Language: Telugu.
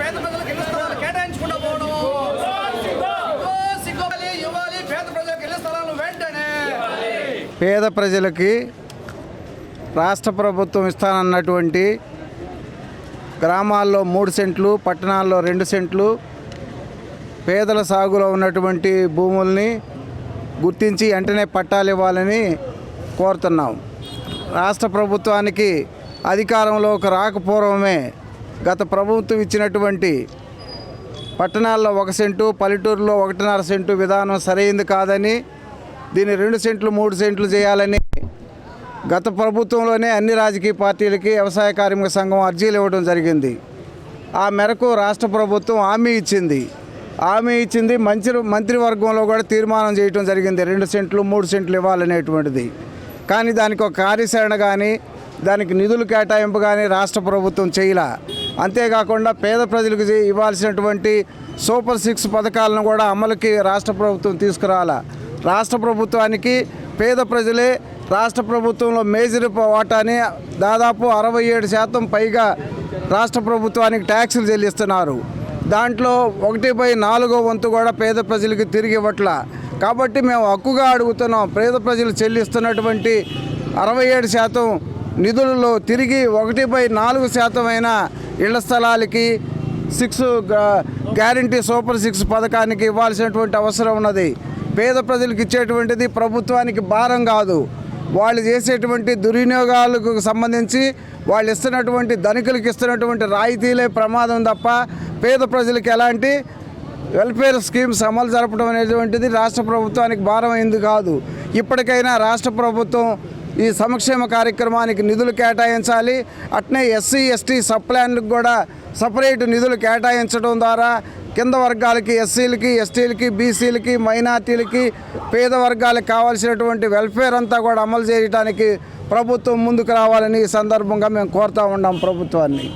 పేద ప్రజలకు ఇళ్ళ స్థలాలు కేటాయించకుండా పోవడం ఇవ్వాలి, పేద ప్రజలకు ఇళ్ళ స్థలాలు వెంటనే. పేద ప్రజలకి రాష్ట్ర ప్రభుత్వం ఇస్తానన్నటువంటి గ్రామాల్లో మూడు సెంట్లు పట్టణాల్లో రెండు సెంట్లు పేదల సాగులో ఉన్నటువంటి భూముల్ని గుర్తించి వెంటనే పట్టాలు ఇవ్వాలని కోరుతున్నాం. రాష్ట్ర ప్రభుత్వానికి అధికారంలోకి రాకపూర్వమే గత ప్రభుత్వం ఇచ్చినటువంటి పట్టణాల్లో ఒక సెంటు పల్లెటూరులో ఒకటిన్నర సెంటు విధానం సరైంది కాదని దీన్ని రెండు సెంట్లు మూడు సెంట్లు చేయాలని గత ప్రభుత్వంలోనే అన్ని రాజకీయ పార్టీలకి వ్యవసాయ కార్మిక సంఘం అర్జీలు ఇవ్వడం జరిగింది. ఆ మేరకు రాష్ట్ర ప్రభుత్వం హామీ ఇచ్చింది. హామీ ఇచ్చింది మంత్రి మంత్రివర్గంలో కూడా తీర్మానం చేయడం జరిగింది. రెండు సెంట్లు మూడు సెంట్లు ఇవ్వాలనేటువంటిది. కానీ దానికి ఒక కార్యాచరణ కానీ దానికి నిధులు కేటాయింపు కానీ రాష్ట్ర ప్రభుత్వం చేయలా. అంతేకాకుండా పేద ప్రజలకు ఇవ్వాల్సినటువంటి సూపర్ సిక్స్ పథకాలను కూడా అమలుకి రాష్ట్ర ప్రభుత్వం తీసుకురావాలా రాష్ట్ర ప్రభుత్వానికి పేద ప్రజలే రాష్ట్ర ప్రభుత్వంలో మేజర్ వాటాని దాదాపు అరవై ఏడు శాతం పైగా రాష్ట్ర ప్రభుత్వానికి ట్యాక్సులు చెల్లిస్తున్నారు. దాంట్లో ఒకటి బై నాలుగో వంతు కూడా పేద ప్రజలకు తిరిగి ఇవ్వట్ల. కాబట్టి మేము హక్కుగా అడుగుతున్నాం పేద ప్రజలు చెల్లిస్తున్నటువంటి అరవై ఏడు శాతం నిధులలో తిరిగి ఒకటి బై నాలుగు శాతం ఇళ్ళ స్థలాలకి సిక్స్ గ్యారంటీ సూపర్ సిక్స్ పథకానికి ఇవ్వాల్సినటువంటి అవసరం ఉన్నది. పేద ప్రజలకు ఇచ్చేటువంటిది ప్రభుత్వానికి భారం కాదు. వాళ్ళు చేసేటువంటి దుర్వినియోగాలకు సంబంధించి వాళ్ళు ఇస్తున్నటువంటి ధనికులకు ఇస్తున్నటువంటి రాయితీలే ప్రమాదం తప్ప పేద ప్రజలకు ఎలాంటి వెల్ఫేర్ స్కీమ్స్ అమలు జరపడం అనేటువంటిది రాష్ట్ర ప్రభుత్వానికి భారం అయింది కాదు. ఇప్పటికైనా రాష్ట్ర ప్రభుత్వం ఈ సంక్షేమ కార్యక్రమానికి నిధులు కేటాయించాలి. అట్నే ఎస్సీ ఎస్టీ సబ్ ప్లాన్లకు కూడా సపరేట్ నిధులు కేటాయించడం ద్వారా కింద వర్గాలకి ఎస్సీలకి ఎస్టీలకి బీసీలకి మైనార్టీలకి పేద వర్గాలకు కావాల్సినటువంటి వెల్ఫేర్ అంతా కూడా అమలు చేయడానికి ప్రభుత్వం ముందుకు రావాలని ఈ సందర్భంగా మేము కోరుతూ ఉన్నాం ప్రభుత్వాన్ని.